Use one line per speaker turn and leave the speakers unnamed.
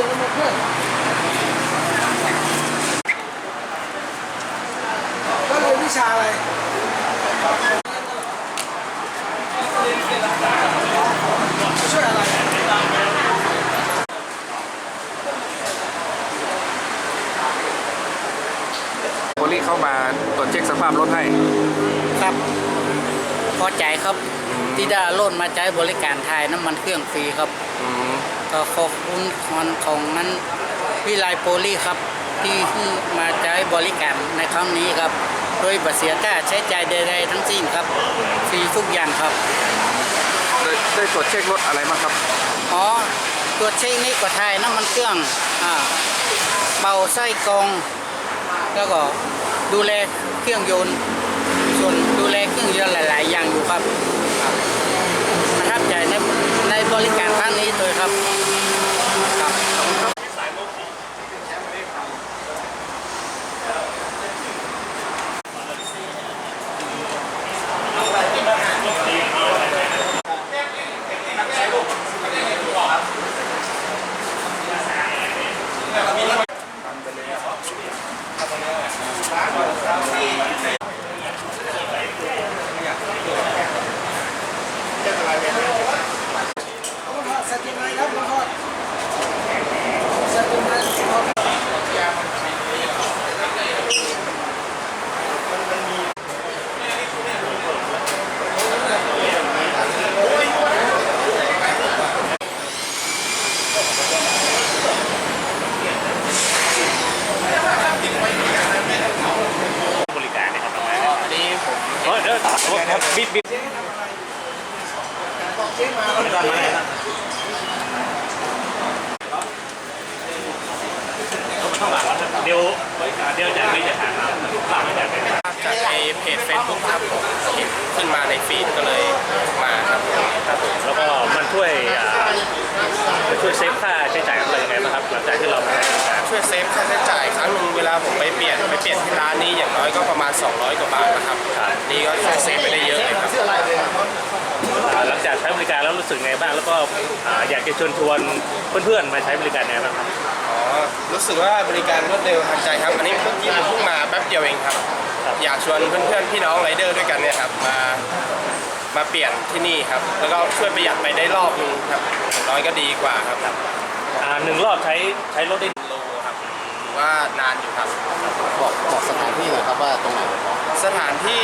ลี่ยนกันหมดเพื่อนแล้วเรียนวิชาอะไรช่วยอะไร
โพลีเข้ามาตรวจเช็คสภาพรถให้
ครับ พอใจครับที่ได้โลดมาใช้บริการถ่ายน้ำมันเครื่องฟรีครับ ก็ขอบคุณของของนั้นวิไลโพลีครับ ที่ให้มาใช้บริการในครั้งนี้ครับ โดยบัเสียค่าใช้จ่ายใดๆทั้งสิ้นครับฟรีทุกอย่างครับ
ได้ได้ตรวจเช็ครถอะไรบ้างครับ
อ๋อตัวเช็คนี้ก็ถ่ายน้ำมันเครื่องอ่าเป่าไส้กรอง แล้วก็ดูแลเครื่องยนต์ส่วนดูแลเครื่องยนต์หลาย ๆ อย่างอยู่ครับครับประทับใจในในบริการครั้งนี้เลยครับครับขอบคุณครับ
ต้องทอดเสร็จยังไงครับต้องทอดเสร็จยังไงทอด
บริการนะครับประมาณนี้อันนี้ผมเออเออ บิดบิด
บอกเจ๊มาแล้ว
ก่อนมาเลยครับเดี๋ยวเดี๋ยวจะไม่จะถามเราฝากไม่จะเป็น
จากในเพจ Facebook ครับผมเห็นขึ้นมาในฟีดก็เลยมาครับ
ครับผมแล้วก็มันช่วยอ่ามันช่วยเซฟค่าใช้จ่ายอะไรยังไงบ้างครับหลังจากที่เรามาใช้บริการ
ช่วยเซฟค่าใช้จ่าย ประมาณ 200 กว่าบาทนะครับนี่ก็ช่วยเซฟไปได้เยอะเลยครับ
อ่าหลังจากใช้บริการแล้วรู้สึกไงบ้างแล้วก็อ่าอยากจะเชิญชวนเพื่อนๆมาใช้บริการยังไงบ้างครับ
อ๋อรู้สึกว่าบริการรวดเร็วทันใจครับอันนี้เมื่อกี้ผมเพิ่งมาแป๊บเดียวเองครับ อยากชวนเพื่อนๆพี่น้องไรเดอร์ด้วยกันเนี่ยครับมามาเปลี่ยนที่นี่ครับ แล้วก็ช่วยประหยัดไปได้รอบนึงครับอย่างน้อยก็ดีกว่าครับ
อ่าหนึ่งรอบใช้ใช้รถได้
โลครับถือ ว่านานอยู่ครับ
บอกบอกสถานที่หน่อยครับว่าตรงไหน
สถานที่